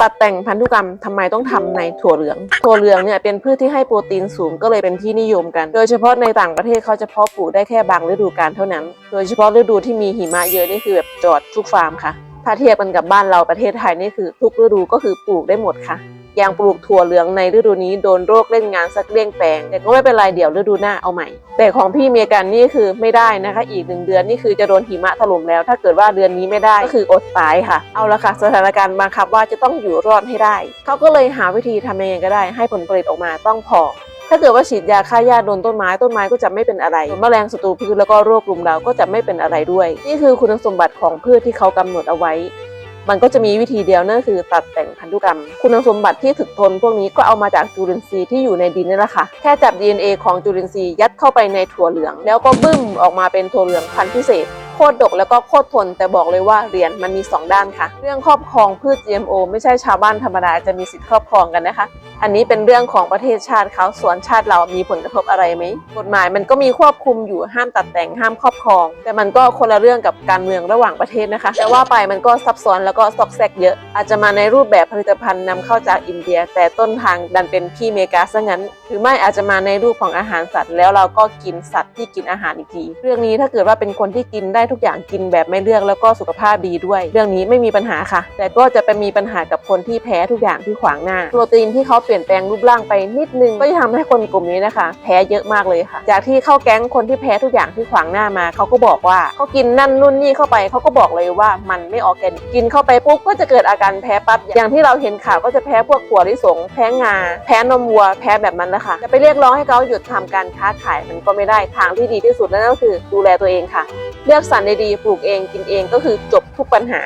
ตัดแต่งพันธุกรรมทำไมต้องทำในถั่วเหลือง ถั่วเหลืองเนี่ยเป็นพืชที่ให้โปรตีนสูงก็เลยเป็นที่นิยมกัน โดยเฉพาะในต่างประเทศเขาจะเพาะปลูกได้แค่บางฤดูกาลเท่านั้น โดยเฉพาะฤดูที่มีหิมะเยอะนี่คือแบบจอดทุกฟาร์มค่ะ ถ้าเทียบกันกับบ้านเราประเทศไทยนี่คือทุกฤดูก็คือปลูกได้หมดค่ะ ยางปลูกถั่วเหลืองในฤดูนี้โดนโรคเล่นงานสักเลี่ยงแปลงแต่ก็ไม่เป็นไรเดี๋ยวฤดูหน้าเอาใหม่ แต่ของพี่เมียกันนี่คือไม่ได้นะคะ อีกหนึ่งเดือนนี่คือจะโดนหิมะถล่มแล้ว ถ้าเกิดว่าเดือนนี้ไม่ได้ก็คืออดตายค่ะ เอาละค่ะสถานการณ์บังคับว่าจะต้องอยู่รอดให้ได้เขาก็เลยหาวิธีทำยังไงก็ได้ ให้ผลผลิตออกมาต้องพอถ้าเกิดว่าฉีดยาฆ่าหญ้าโดนต้นไม้ต้นไม้ก็จะไม่เป็นอะไรแมลงศัตรูพืชแล้วก็โรครุมเราก็จะไม่เป็นอะไรด้วย นี่คือคุณสมบัติของพืชที่เขากำหนดเอาไว้ มันก็จะมีวิธีเดียวนั่นคือตัดแต่งพันธุกรรม คุณสมบัติที่ถึกทนพวกนี้ก็เอามาจากจุลินทรีย์ที่อยู่ในดินนี่แหละค่ะ แค่จับ DNA ของจุลินทรีย์ยัดเข้าไปในถั่วเหลือง แล้วก็บึ้มออกมาเป็นถั่วเหลืองพันธุ์พิเศษ คตรดกแล้วก็โคตรทน แต่บอกเลยว่าเหรียญมันมี 2 ด้านค่ะ เรื่องครอบครองพืช GMO ไม่ใช่ชาวบ้านธรรมดาจะมีสิทธิ์ครอบครองกันนะคะ อันนี้เป็นเรื่องของประเทศชาติเขาส่วนชาติเรามีผลกระทบอะไรไหมกฎหมายมันก็มีควบคุมอยู่ห้ามตัดแต่งห้ามครอบครอง แต่มันก็คนละเรื่องกับการเมืองระหว่างประเทศนะคะแต่ว่าไปมันก็ซับซ้อนแล้วก็ซอกแซกเยอะ อาจจะมาในรูปแบบผลิตภัณฑ์นำเข้าจากอินเดีย แต่ต้นทางดันเป็นพี่เมกาซะงั้น หรือไม่อาจจะมาในรูปของอาหารสัตว์ แล้วเราก็กินสัตว์ที่กินอาหารอีกทีเรื่องนี้ถ้าเกิดว่าเป็นคนที่กินได้ทุกอย่างกินแบบไม่เลือกแล้วก็สุขภาพดีด้วย เรื่องนี้ไม่มีปัญหาค่ะ แต่ก็จะไปมีปัญหากับคนที่แพ้ทุกอย่างที่ขวางหน้า โปรตีนที่เขาเปลี่ยนแปลงรูปร่างไปนิดนึงก็จะทำให้คนกลุ่มนี้นะคะ แพ้เยอะมากเลยค่ะ จากที่เข้าแก๊งคนที่แพ้ทุกอย่างที่ขวางหน้ามาเขาก็บอกว่าเขากินนั่นนู่นนี่เข้าไปเขาก็บอกเลยว่ามันไม่ออแกนิกกินเข้าไปปุ๊บก็จะเกิดอาการแพ้ปั๊บอย่างที่เราเห็นข่าวก็จะแพ้พวกถั่วลิสงแพ้งา แพ้นมวัวแพ้แบบนั้นแหละคะจะไปเรียกร้องให้เขาหยุดทำการค้าขายมันก็ไม่ได้ทางที่ดีที่สุดนั่นก็คือดูแลตัวเองค่ะ เลือกสรรดีๆปลูกเองกินเองก็คือจบทุกปัญหา